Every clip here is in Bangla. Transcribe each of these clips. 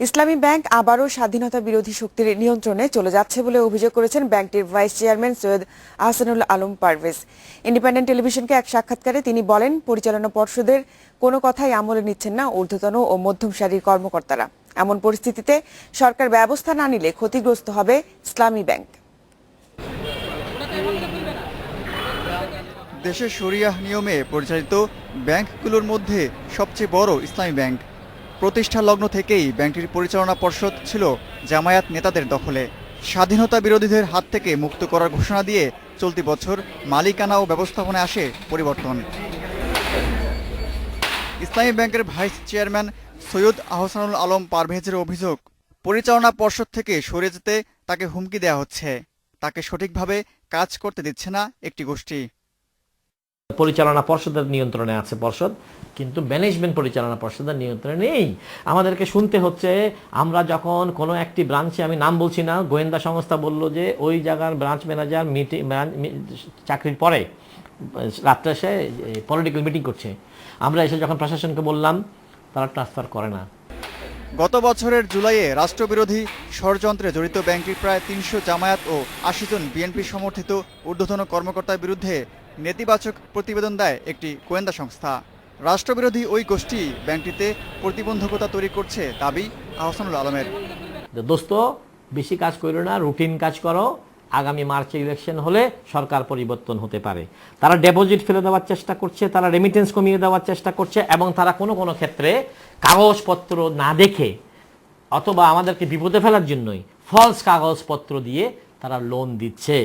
ইসলামী ব্যাংক আবারও স্বাধীনতা বিরোধী শক্তির নিয়ন্ত্রণে চলে যাচ্ছে বলে অভিযোগ করেছেন ব্যাংকটির vice chairman Syed Ahsanul Alam Parvez. Independent টেলিভিশনকে এক সাক্ষাৎকারে তিনি বলেন, পরিচালনা পর্ষদের কোনো কথাই আমলে নিচ্ছেন না ঊর্ধ্বতন ও মধ্যম সারির কর্মকর্তারা। এমন পরিস্থিতিতে সরকার ব্যবস্থা না নিলে ক্ষতিগ্রস্ত হবে ইসলামী ব্যাংক। দেশের শরিয়াহ নিয়মে পরিচালিত ব্যাংকগুলোর মধ্যে সবচেয়ে বড় ইসলামী ব্যাংক। প্রতিষ্ঠা লগ্ন থেকেই ব্যাংকটির পরিচালনা পর্ষদ ছিল জামায়াত নেতাদের দখলে। স্বাধীনতা বিরোধীদের হাত থেকে মুক্ত করার ঘোষণা দিয়ে চলতি বছর মালিকানা ও ব্যবস্থাপনায় আসে পরিবর্তন। ইসলামী ব্যাংকের ভাইস চেয়ারম্যান সৈয়দ আহসানুল আলম পারভেজের অভিযোগ, পরিচালনা পর্ষদ থেকে সরে যেতে তাকে হুমকি দেওয়া হচ্ছে। তাকে সঠিকভাবে কাজ করতে দিচ্ছে না একটি গোষ্ঠী। পরিচালনা পর্ষদের নিয়ন্ত্রণে আছে পর্ষদ, কিন্তু ম্যানেজমেন্ট পরিচালনা পর্ষদের নিয়ন্ত্রণে নেই। আমাদেরকে শুনতে হচ্ছে, আমরা যখন কোনো একটি ব্রাঞ্চে আমি নাম বলছি না, গোয়েন্দা সংস্থা বলল যে ওই জায়গার ব্রাঞ্চ ম্যানেজার মিটিং চাকরির পরে, রাত্রে এসে পলিটিক্যাল মিটিং করছে। আমরা এসে যখন প্রশাসনকে বললাম, তারা ট্রান্সফার করে না। গত বছরের জুলাইয়ে রাষ্ট্রবিরোধী ষড়যন্ত্রে জড়িত ব্যাংকটির প্রায় তিনশো জামায়াত ও আশি জন বিএনপি সমর্থিত ঊর্ধ্বতন কর্মকর্তার বিরুদ্ধে নেতিবাচক প্রতিবেদন দেয় একটি গোয়েন্দা সংস্থা। রাষ্ট্রবিরোধী ওই গোষ্ঠী ব্যাংকটিতে প্রতিবন্ধকতা তৈরি করছে দাবি আহসানুল আলমের। দোস্ত, বেশি কাজ করো না, রুটিন কাজ করো। আগামী মার্চে ইলেকশন হলে সরকার পরিবর্তন হতে পারে। তারা ডেপোজিট ফেলে দেওয়ার চেষ্টা করছে, তারা রেমিটেন্স কমিয়ে দেওয়ার চেষ্টা করছে এবং তারা কোনো কোনো ক্ষেত্রে কাগজপত্র না দেখে অথবা আমাদেরকে বিপদে ফেলার জন্যই ফলস কাগজপত্র দিয়ে তারা লোন দিচ্ছে।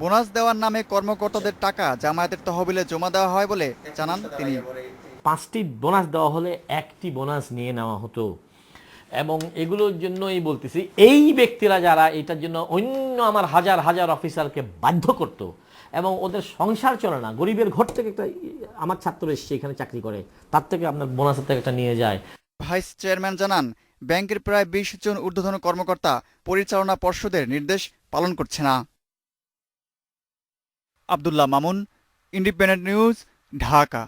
বোনাস দেওয়ার নামে কর্মকর্তাদের টাকা জামায়াতের তহবিলে জমা দেওয়া হয় বলে জানান তিনি। পাঁচটি বোনাস দেওয়া হলে একটি বোনাস নিয়ে নেওয়া হতো। এবং এগুলোর জন্যই বলতেছি এই ব্যক্তিরা যারা এটার জন্য অন্য আমার হাজার হাজার অফিসারকে বাধ্য করত এবং ওদের সংসার চলে না গরিবের ঘর থেকে একটা আমার ছাত্র এসছে এখানে চাকরি করে তার থেকে আপনার বোনাসের থেকে একটা নিয়ে যায়। ভাইস চেয়ারম্যান জানান ব্যাংকের প্রায় বিশ জন ঊর্ধ্বতন কর্মকর্তা পরিচালনা পর্ষদের নির্দেশ পালন করছে না। Abdullah Mamun independent news Dhaka.